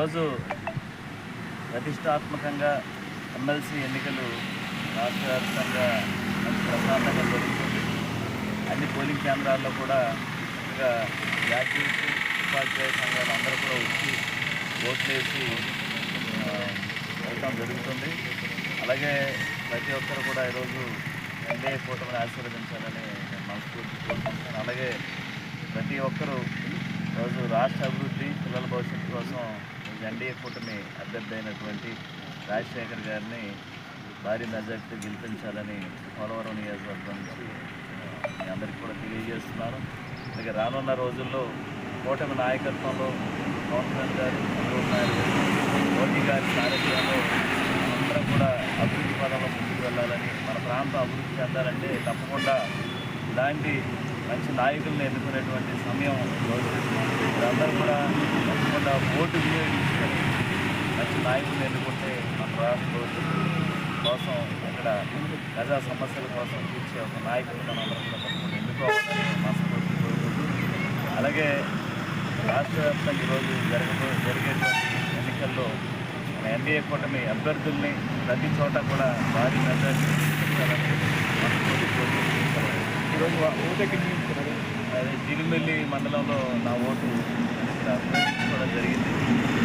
ఈరోజు ప్రతిష్టాత్మకంగా ఎమ్మెల్సీ ఎన్నికలు రాష్ట్ర వ్యాప్తంగా మంచి ప్రశాంతంగా జరుగుతుంది. అన్ని పోలింగ్ కేంద్రాల్లో కూడా చక్కగా యాక్టివిటీ ఉపాధ్యాయ సంఘాలు అందరూ కూడా వచ్చి ఓట్లు వేసి వెళ్ళటం జరుగుతుంది. అలాగే ప్రతి ఒక్కరు కూడా ఈరోజు ఎన్డీఏ కూటమిని ఆశీర్వదించాలని నేను మనస్ఫూర్తి కోరుకుంటున్నాను. అలాగే ప్రతి ఒక్కరూ రోజు రాష్ట్ర అభివృద్ధి పిల్లల భవిష్యత్తు కోసం ఎన్డీఏ కూటమి అభ్యర్థి అయినటువంటి రాజశేఖర్ గారిని భారీ మెజార్టీ గెలిపించాలని పోలవరం నియోజకవర్గం నుంచి మీ అందరికీ కూడా తెలియజేస్తున్నాను. ఇక రానున్న రోజుల్లో కూటమి నాయకత్వంలో పవన్ కళ్యాణ్ గారు చంద్రబాబు నాయుడు గారు మోదీ గారి సారథ్యంలో అందరం కూడా అభివృద్ధి పదంలో ముందుకు వెళ్ళాలని మన ప్రాంతం అభివృద్ధి చెందాలంటే తప్పకుండా ఇలాంటి మంచి నాయకులను ఎన్నుకునేటువంటి సమయం రోజు. మీరందరూ కూడా తప్పకుండా ఓటు వినియోగించుకొని మంచి నాయకులను ఎన్నుకుంటే మన రాష్ట్ర కోసం ఇక్కడ ప్రజా సమస్యల కోసం తీర్చే ఒక నాయకుడు మనం ఎన్నుకోవాలని మనస్ఫూర్తి కోరుకుంటూ అలాగే రాష్ట్ర వ్యాప్తంగా ఈరోజు జరగబో జరిగేటువంటి ఎన్నికల్లో మన ఎన్డీఏ కూటమి అభ్యర్థుల్ని ప్రతి చోట కూడా భారీ మెజార్టీ ఈరోజు ఓటు ఎక్కడ అదే జిలిమెల్లి మండలంలో నా ఓటు కూడా జరిగింది.